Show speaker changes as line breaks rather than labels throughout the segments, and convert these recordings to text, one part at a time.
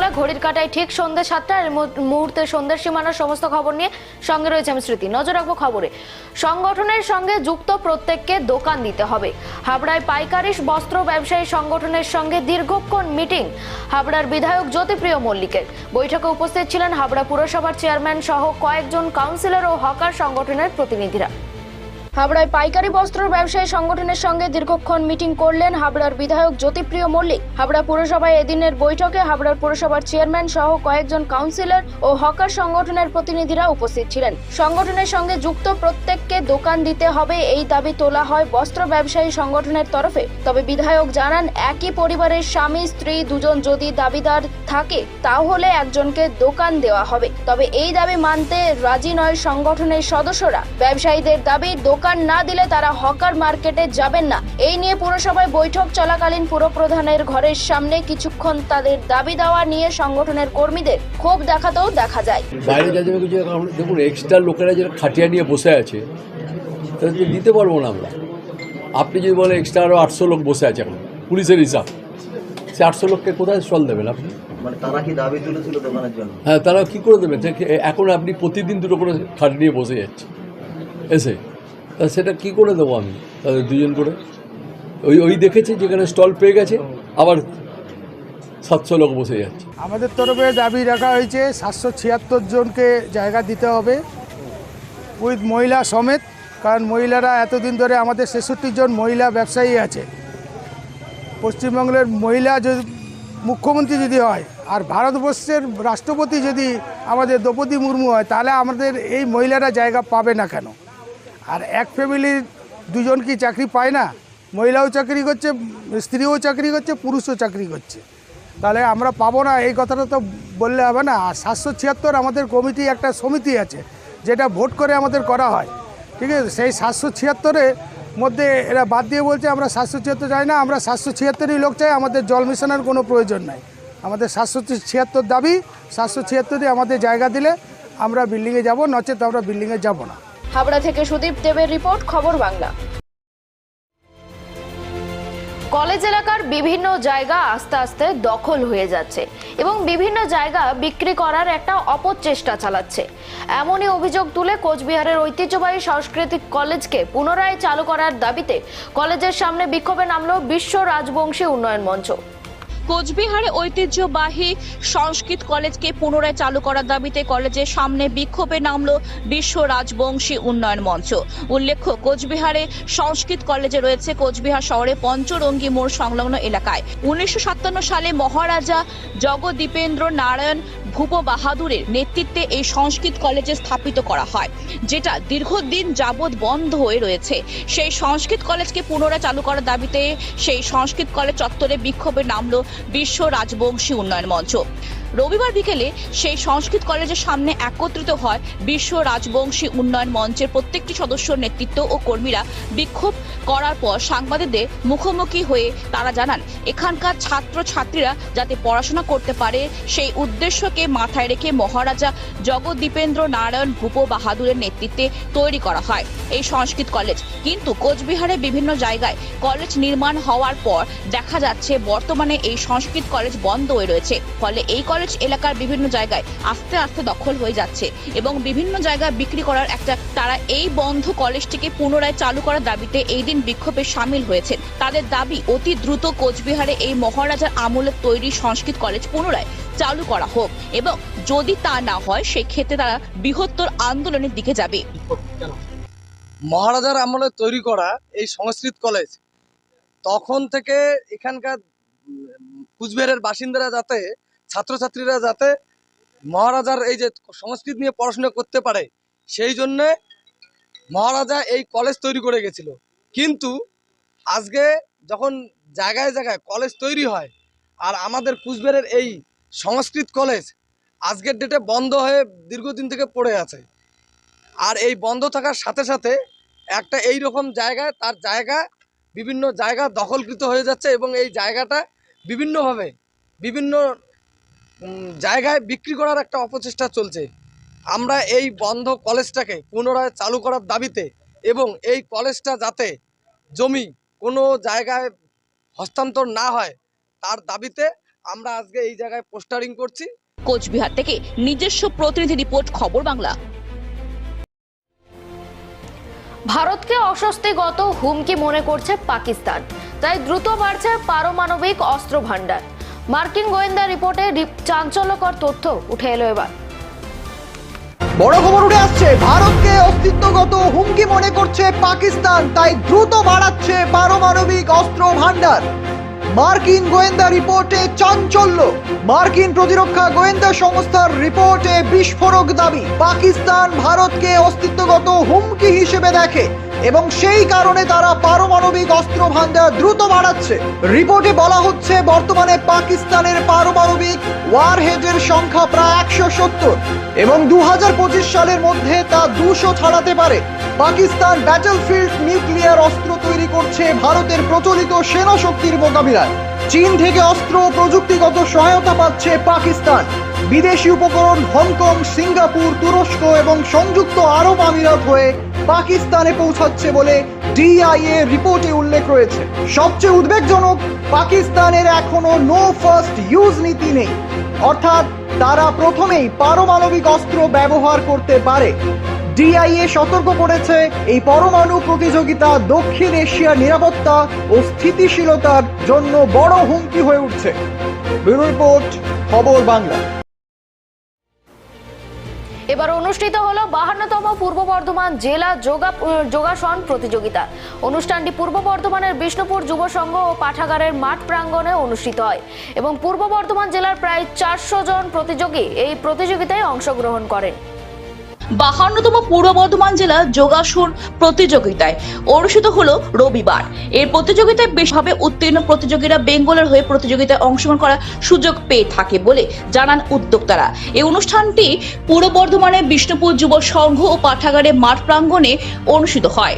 বাংলা, ঘড়ির কাটায় ঠিক সন্ধ্যে সাতটা মুহূর্তে সন্ধ্যের সীমানার সমস্ত খবর নিয়ে সঙ্গে রয়েছে আমি স্মৃতি নজর রাখব খবরে। সংগঠনের সঙ্গে যুক্ত প্রত্যেককে দোকান দিতে হবে। হাবড়ায় পাইকারি বস্ত্র ব্যবসায়ী সংগঠনের সঙ্গে দীর্ঘক্ষণ মিটিং। হাবড়ার বিধায়ক জ্যোতিপ্রিয় মল্লিকের। বৈঠকে উপস্থিত ছিলেন হাবড়া পুরসভার চেয়ারম্যান সহ কয়েকজন কাউন্সিলর ও হকার সংগঠনের প্রতিনিধিরা। হাবড়ায় পাইকারি বস্ত্র ব্যবসায়ী সংগঠনের সঙ্গে দীর্ঘক্ষণ মিটিং করলেন হাবড়ার বিধায়ক জ্যোতিপ্রিয় মল্লিক। হাবড়া পুরসভায় এদিনের বৈঠকে হাবড়ার পুরসভার চেয়ারম্যান সহ কয়েকজন কাউন্সিলর ও হকার সংগঠনের প্রতিনিধিরা উপস্থিত ছিলেন। সংগঠনের সঙ্গে যুক্ত প্রত্যেককে দোকান দিতে হবে এই দাবি তোলা হয় বস্ত্র ব্যবসায়ী সংগঠনের তরফে। তবে বিধায়ক জানান, একই পরিবারের স্বামী, স্ত্রী দুজন যদি দাবিদার থাকে, তাহলে একজনকে দোকান দেওয়া হবে। তবে এই দাবি মানতে রাজি নয় সংগঠনের সদস্যরা। ব্যবসায়ীদের দাবি, দোকান না দিলে তারা হকার মার্কেটে যাবেন না। এই নিয়ে পুরসভায় বৈঠক চলাকালীন পুরপ্রধানের ঘরের সামনে কিছুক্ষণ তাদের দাবি দেওয়া নিয়ে সংগঠনের কর্মীদের ক্ষোভ দেখাতেও দেখা যায়।
বাইরে যা যাবে কিছু দেখুন এক্সট্রা লোকেরা যারা খাটিয়া নিয়ে বসে আছে তাদেরকে দিতে পারব না আমরা। আপনি যদি বলেন এক্সট্রা আরও আটশো লোক বসে আছে এখন পুলিশের হিসাব সে আটশো লোককে কোথায় স্টল দেবেন আপনি?
মানে তারা কি দাবি তুলেছিল দোকানের জন্য?
হ্যাঁ তারা কী করে দেবেন? এখন আপনি প্রতিদিন দুটো করে খাট নিয়ে বসে যাচ্ছে এসে। সেটা কী করে দেবো আমি? তাদের দুজন করে? ওই ওই দেখেছে যেখানে স্টল পেয়ে গেছে, আবার সাতশো লোক বসে যাচ্ছে।
আমাদের তরফে দাবি রাখা হয়েছে, সাতশো ছিয়াত্তর জনকে জায়গা দিতে হবে উইথ মহিলা সমেত, কারণ মহিলারা এতদিন ধরে আমাদের ছেষট্টি জন মহিলা ব্যবসায়ী আছে। পশ্চিমবঙ্গের মহিলা যদি, মুখ্যমন্ত্রী যদি হয়, আর ভারতবর্ষের রাষ্ট্রপতি যদি আমাদের দ্রৌপদী মুর্মু হয়, তাহলে আমাদের এই মহিলারা জায়গা পাবে না কেন? আর এক ফ্যামিলির দুজন কি চাকরি পায় না? মহিলাও চাকরি করছে, স্ত্রীও চাকরি করছে, পুরুষও চাকরি করছে। তাহলে আমরা পাবো না, এই কথাটা তো বললে হবে না। আর সাতশো ছিয়াত্তর আমাদের কমিটি একটা সমিতি আছে, যেটা ভোট করে আমাদের করা হয়। ঠিক আছে? সেই সাতশো ছিয়াত্তরের মধ্যে এরা বাদ দিয়ে বলছে, আমরা সাতশো ছিয়াত্তর চাই না, আমরা সাতশো ছিয়াত্তরই লোক চাই, আমাদের জল মিশনের কোনো প্রয়োজন নাই। আমাদের সাতশো ছিয়াত্তর দাবি, সাতশো ছিয়াত্তরই আমাদের জায়গা দিলে আমরা বিল্ডিংয়ে যাব, নচেত আমরা বিল্ডিংয়ে যাব না।
হাবড়া থেকে সুদীপ দেবের রিপোর্ট, খবর বাংলা। কলেজ এলাকার বিভিন্ন জায়গা আস্তে আস্তে দখল হয়ে যাচ্ছে এবং বিভিন্ন জায়গা বিক্রি করার একটা অপচেষ্টা চালাচ্ছে। এমনই অভিযোগ তুলে কোচবিহারের ঐতিহ্যবাহী সাংস্কৃতিক কলেজকে পুনরায় চালু করার দাবিতে কলেজের সামনে বিক্ষোভে নামল বিশ্ব রাজবংশী উন্নয়ন মঞ্চ।
কোচবিহারে ঐতিহ্যবাহী সংস্কৃত কলেজকে পুনরায় চালু করার দাবিতে কলেজের সামনে বিক্ষোভে নামলো বিশ্ব রাজবংশী উন্নয়ন মঞ্চ। উল্লেখ্য, কোচবিহারে সংস্কৃত কলেজে রয়েছে কোচবিহার শহরে পঞ্চরঙ্গী মোড় সংলগ্ন এলাকায়। উনিশশো সাতান্ন সালে মহারাজা জগদীপেন্দ্র নারায়ণ ভূপ বাহাদুরের নেতৃত্বে এই সংস্কৃত কলেজে স্থাপিত করা হয়, যেটা দীর্ঘদিন যাবৎ বন্ধ হয়ে রয়েছে। সেই সংস্কৃত কলেজকে পুনরায় চালু করার দাবিতে সেই সংস্কৃত কলেজ চত্বরে বিক্ষোভে নামলো বিশ্ব রাজবংশী উন্নয়ন মঞ্চ। রবিবার বিকেলে সেই সংস্কৃত কলেজের সামনে একত্রিত হয় বিশ্ব রাজবংশী উন্নয়ন মঞ্চের প্রত্যেকটি সদস্যর নেতৃত্ব ও কর্মীরা। বিক্ষোভ করার পর সাংবাদিকদের মুখোমুখি হয়ে তারা জানান, এখানকার ছাত্র ছাত্রীরা যাতে পড়াশোনা করতে পারে, সেই উদ্দেশ্যকে মাথায় রেখে মহারাজা জগদ্দীপেন্দ্র নারায়ণ ভূপ বাহাদুরের নেতৃত্বে তৈরি করা হয় এই সংস্কৃত কলেজ। কিন্তু কোচবিহারে বিভিন্ন জায়গায় কলেজ নির্মাণ হওয়ার পর দেখা যাচ্ছে বর্তমানে এই সংস্কৃত কলেজ বন্ধ হয়ে রয়েছে। ফলে এই কলেজ এলাকার বিভিন্ন জায়গায় আস্তে আস্তে দখল হয়ে যাচ্ছে এবং বিভিন্ন জায়গায় বিক্রি করার একটা তারা এই বন্ধ কলেজটিকে পুনরায় চালু করার দাবিতে এই দিন বিক্ষোভে সামিল হয়েছেন। তাদের দাবি, অতি দ্রুত কোচবিহারে এই মহারাজার আমলের তৈরি সংস্কৃত কলেজ পুনরায় চালু করা হোক এবং যদি তা না হয়, সেক্ষেত্রে তারা বৃহত্তর আন্দোলনের দিকে যাবে।
মহারাজার আমলে তৈরি করা এই সংস্কৃত কলেজ, তখন থেকে এখানকার কুচবিহারের বাসিন্দারা যাতে ছাত্রছাত্রীরা যাতে মহারাজার এই যে সংস্কৃত নিয়ে পড়াশোনা করতে পারে, সেই জন্যে মহারাজা এই কলেজ তৈরি করে গেছিল। কিন্তু আজকে যখন জায়গায় জায়গায় কলেজ তৈরি হয় আর আমাদের কুচবিহারের এই সংস্কৃত কলেজ আজকের ডেটে বন্ধ হয়ে দীর্ঘদিন থেকে পড়ে আছে। আর এই বন্ধ থাকার সাথে সাথে একটা এই রকম জায়গায় তার জায়গা বিভিন্ন জায়গা দখলকৃত হয়ে যাচ্ছে এবং এই জায়গাটা বিভিন্নভাবে বিভিন্ন জায়গায় বিক্রি করার একটা অপচেষ্টা চলছে। আমরা এই বন্ধ কলেজটাকে পুনরায় চালু করার দাবিতে এবং এই কলেজটা যাতে জমি কোনো জায়গায় হস্তান্তর না হয় তার দাবিতে আমরা আজকে এই জায়গায় পোস্টারিং করছি।
কোচবিহার থেকে নিজস্ব প্রতিনিধি রিপোর্ট খবর বাংলা।
ভারতকে অস্বস্তিগত হুমকি মনে করছে পাকিস্তান। তাই দ্রুত বাড়ছে পারমাণবিক অস্ত্র ভান্ডার মার্কিন গোয়েন্দা রিপোর্টে চাঞ্চল্যকর তথ্য উঠে এলো এবার।
বড় খবর উঠে আসছে, ভারতকে অস্তিত্বগত হুমকি মনে করছে পাকিস্তান, তাই দ্রুত বাড়াচ্ছে পারমাণবিক অস্ত্র ভান্ডার মার্কিন গোয়েন্দা রিপোর্টে চাঞ্চল্য। মার্কিন প্রতিরক্ষা গোয়েন্দা সংস্থার রিপোর্টে বিস্ফোরক দাবি, পাকিস্তান ভারতকে অস্তিত্বগত হুমকি হিসেবে দেখে। এবং সেই কারণে তারা পারমাণবিক অস্ত্র ভান্ডার দ্রুত বাড়াচ্ছে। রিপোর্টে বলা হচ্ছে, বর্তমানে পাকিস্তানের পারমাণবিক ওয়ারহেডের সংখ্যা প্রায় একশো সত্তর এবং দু হাজার পঁচিশ সালের মধ্যে তা দুশো ছাড়াতে পারে। পাকিস্তান ব্যাটলফিল্ড নিউক্লিয়ার অস্ত্র তৈরি করছে ভারতের প্রচলিত সেনা শক্তির মোকাবিলায়। চীন থেকে অস্ত্র ও প্রযুক্তিগত সহায়তা পাচ্ছে পাকিস্তান। বিদেশি উপকরণ হংকং, সিঙ্গাপুর, তুরস্ক এবং সংযুক্ত আরব আমিরাত হয়ে পাকিস্তানে পৌঁছাচ্ছে বলে ডিআইএ রিপোর্টে উল্লেখ রয়েছে। সবচেয়ে উদ্বেগজনক, পাকিস্তানের এখনও নো ফার্স্ট ইউজ নীতি নেই। অর্থাৎ তারা প্রথমেই পারমাণবিক অস্ত্র ব্যবহার করতে পারে। ডিআইএ সতর্ক করেছে, এই পরমাণু প্রতিযোগিতা দক্ষিণ এশিয়ার নিরাপত্তা ও স্থিতিশীলতার জন্য বড় হুমকি হয়ে উঠছে। ব্যুরো রিপোর্ট, খবর বাংলা।
এবার অনুষ্ঠিত হলো বাহান্নতম পূর্ব বর্ধমান জেলা যোগা যোগাসন প্রতিযোগিতা। অনুষ্ঠানটি পূর্ব বর্ধমানের বিষ্ণুপুর যুব সংঘ ও পাঠাগারের মাঠ প্রাঙ্গণে অনুষ্ঠিত হয় এবং পূর্ব বর্ধমান জেলার প্রায় চারশো জন প্রতিযোগী এই প্রতিযোগিতায় অংশগ্রহণ করেন।
বাহান্নতম পূর্ব বর্ধমান জেলা যোগাসন প্রতিযোগিতায় অনুষ্ঠিত হলো রবিবার। এর প্রতিযোগিতায় বেশভাবে উত্তীর্ণ প্রতিযোগীরা বেঙ্গলের হয়ে প্রতিযোগিতায় অংশগ্রহণ করার সুযোগ পেয়ে থাকে বলে জানান উদ্যোক্তারা। এই অনুষ্ঠানটি পূর্ব বর্ধমানের বিষ্ণুপুর যুব সংঘ ও পাঠাগারে মাঠ প্রাঙ্গণে অনুষ্ঠিত হয়।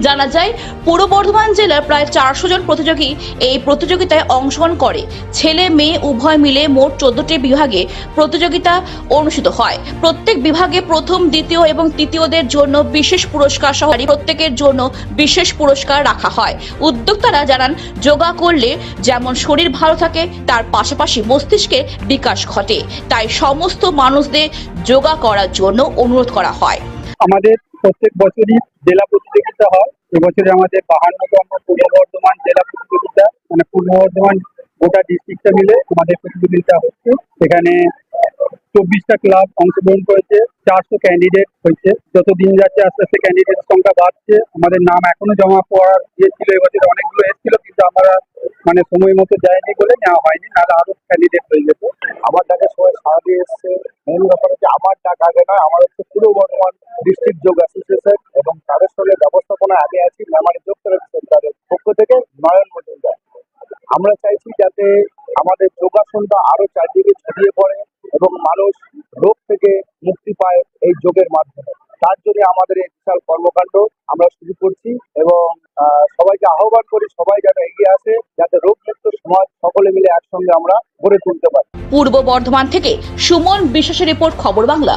জানা যায়, পূর্ব বর্ধমান জেলার প্রায় চারশো জন প্রতিযোগী এই প্রতিযোগিতায় অংশগ্রহণ করে। ছেলে, মেয়ে, উভয় মিলে মোট চোদ্দটি বিভাগে প্রতিযোগিতা অনুষ্ঠিত হয়। প্রত্যেক বিভাগে প্রথম, দ্বিতীয় এবং তৃতীয়দের জন্য বিশেষ পুরস্কার সহ প্রত্যেকের জন্য বিশেষ পুরস্কার রাখা হয়। উদ্যোক্তারা জানান, যোগা করলে যেমন শরীর ভালো থাকে, তার পাশাপাশি মস্তিষ্কের বিকাশ ঘটে। তাই সমস্ত মানুষদের যোগা করার জন্য অনুরোধ করা হয়।
আমাদের প্রত্যেক বছরই জেলা প্রতিযোগিতা হয়। এবছরে আমাদের বাহান্নতম পূর্ব বর্ধমান জেলা প্রতিযোগিতা মানে পূর্ব বর্ধমান গোটা ডিস্ট্রিক্টটা মিলে আমাদের প্রতিযোগিতা হচ্ছে। সেখানে চব্বিশটা ক্লাব অংশগ্রহণ করেছে, চারশো ক্যান্ডিডেট হয়েছে। যত দিন যাচ্ছে, আস্তে আস্তে ক্যান্ডিডেট সংখ্যা বাড়ছে। আমাদের নাম এখনও জমা পড়ার ইয়ে ছিল, এবছর অনেকগুলো এসেছিল, কিন্তু আমরা মানে সময় মতো যায়নি বলে নেওয়া হয়নি। নাহলে আরও ক্যান্ডিডেট হয়ে যেত। আমার ডাকে সবাই সারা দিয়ে এসছে। মেন ব্যাপার হচ্ছে, আমার ডাক আগে নয়, আমার হচ্ছে পূর্ব বর্ধমান ডিস্ট্রিক্ট যোগ ব্যবস্থাপনা আগে আছি মেমারি থেরাপি তাদের পক্ষ থেকে নয়ন মজুমদার। আমরা চাইছি যাতে আমাদের যোগাসনটা আরও চারদিকে ছড়িয়ে পড়ে এবং মানুষ রোগ থেকে মুক্তি পায় এই যোগের মাধ্যমে। তার জন্য আমাদের এই বিশাল কর্মকাণ্ড আমরা শুরু করছি এবং সবাইকে আহ্বান করি সবাই যেন এগিয়ে আসে, যাতে রোগ মুক্ত সমাজ সকলে মিলে একসঙ্গে আমরা গড়ে তুলতে পারি।
পূর্ব বর্ধমান থেকে সুমন বিশ্বাসের রিপোর্ট, খবর বাংলা।